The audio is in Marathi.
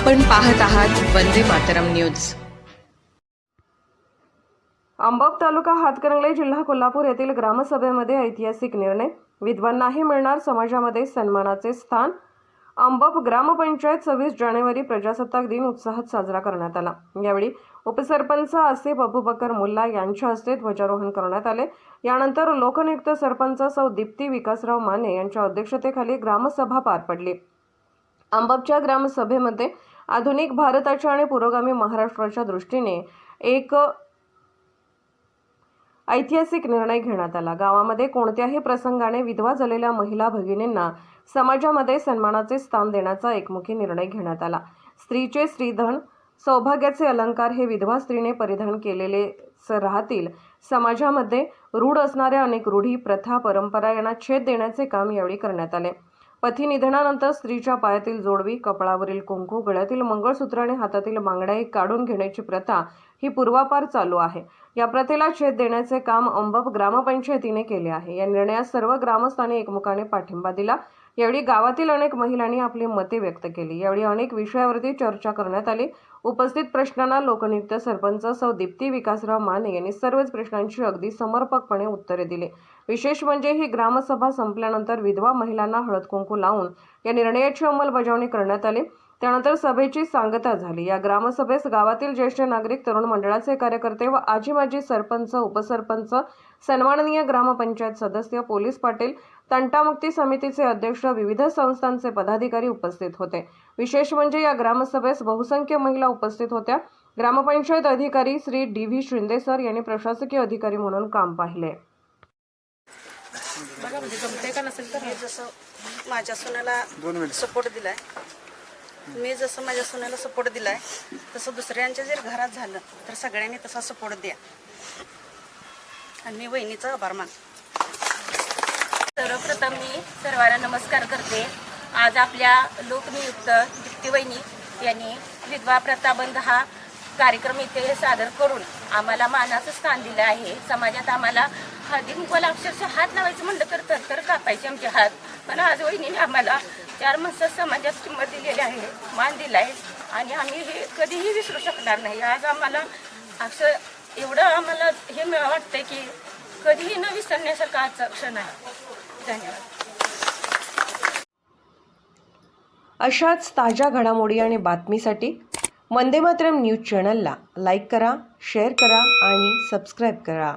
आपण पाहत आहात वंदे मातरम न्यूज. आंबप तालुका हातकणंगले जिल्हा कोल्हापूर येथील ग्रामसभेमध्ये ऐतिहासिक निर्णय. विद्वांनाही मिळणार समाजामध्ये सन्मानाचे स्थान. आंबप ग्रामपंचायत सव्वीस जानेवारी प्रजासत्ताक दिन उत्साहात साजरा करण्यात आला. यावेळी उपसरपंच आसिफ अबुबकर मुल्ला यांच्या हस्ते ध्वजारोहण करण्यात आले. यानंतर लोकनियुक्त सरपंच सौ दीप्ती विकासराव माने यांच्या अध्यक्षतेखाली ग्रामसभा पार पडली. आंबपच्या ग्रामसभेमध्ये आधुनिक भारताच्या आणि पुरोगामी महाराष्ट्राच्या दृष्टीने एक ऐतिहासिक निर्णय घेण्यात आला. गावामध्ये कोणत्याही प्रसंगाने विधवा झालेल्या महिला भगिनींना समाजामध्ये सन्मानाचे स्थान देण्याचा एकमुखी निर्णय घेण्यात आला. स्त्रीचे स्त्रीधन सौभाग्याचे अलंकार हे विधवा स्त्रीने परिधान केलेले स राहतील. समाजामध्ये रूढ असणाऱ्या अनेक रूढी प्रथा परंपरा यांना छेद देण्याचे काम यावेळी करण्यात आले. पती निधनानंतर स्त्रीच्या पायातील जोडवी कपाळावरील कुंकू गळ्यातील मंगळसूत्र आणि हातातील बांगड्याही काढून घेण्याची प्रथा ही पूर्वापार चालू आहे. या प्रथेला छेद देण्याचे काम अंबप ग्रामपंचायतीने केले आहे. या निर्णयास सर्व ग्रामस्थांनी एकमुखाने पाठिंबा दिला. यावेळी गावातील अनेक महिलांनी आपली मते व्यक्त केली. यावेळी अनेक विषयावरती चर्चा करण्यात आली. उपस्थित प्रश्नांना लोकनियुक्त सरपंच सौ दीप्ती विकासराव माने यांनी सर्वच प्रश्नांची अगदी समर्पकपणे उत्तरे दिली. विशेष म्हणजे ही ग्रामसभा संपल्यानंतर विधवा महिलांना हळद कुंकू लावून या निर्णयाची अंमलबजावणी करण्यात आली. त्यानंतर सभेची सांगता झाली. या ग्रामसभेस गावातील ज्येष्ठ नागरिक तरुण मंडळाचे कार्यकर्ते व आजी माजी सरपंच उपसरपंच सन्माननीय ग्रामपंचायत सदस्य पोलीस पाटील तंटामुक्ती समितीचे अध्यक्ष विविध संस्थांचे पदाधिकारी उपस्थित होते. विशेष म्हणजे या ग्रामसभेस बहुसंख्य महिला उपस्थित होत्या. ग्रामपंचायत अधिकारी Shri D V Shinde sir यांनी प्रशासकीय अधिकारी म्हणून काम पाहिले. बघा म्हणजे जमते का नसेल तर. हे जसं माझ्या सुनाला सपोर्ट दिलाय. मी जसं माझ्या सुनाला सपोर्ट दिलाय तसं दुसऱ्यांच्या जर घरात झालं तर सगळ्यांनी तसा सपोर्ट द्या. आणि मी वहिनीचा आभार मान सर्वप्रथम मी सर्वांना नमस्कार करते. आज आपल्या लोकनियुक्त दीप्तीवहिनी यांनी विधवा प्रथा बंद हा कार्यक्रम इथे सादर करून आम्हाला मानाचं स्थान दिलं आहे. समाजात आम्हाला हळदी मुगाला अक्षरशः हात लावायचं म्हणलं तर तर तर कापायचे आमचे हात. पण आज वहिनीने आम्हाला चार माणसं समाजात किंमत दिलेली आहे मान दिला आहे. आणि आम्ही हे कधीही विसरू शकणार नाही. आज आम्हाला असं एवढं आम्हाला हे वाटतं वाटतंय की कधीही न विसरण्यासारखा आजचा क्षण आहे. धन्यवाद. अशाच ताज्या घडामोडी आणि बातमीसाठी वंदे मातरम न्यूज चॅनलला लाईक करा शेअर करा आणि सबस्क्राईब करा.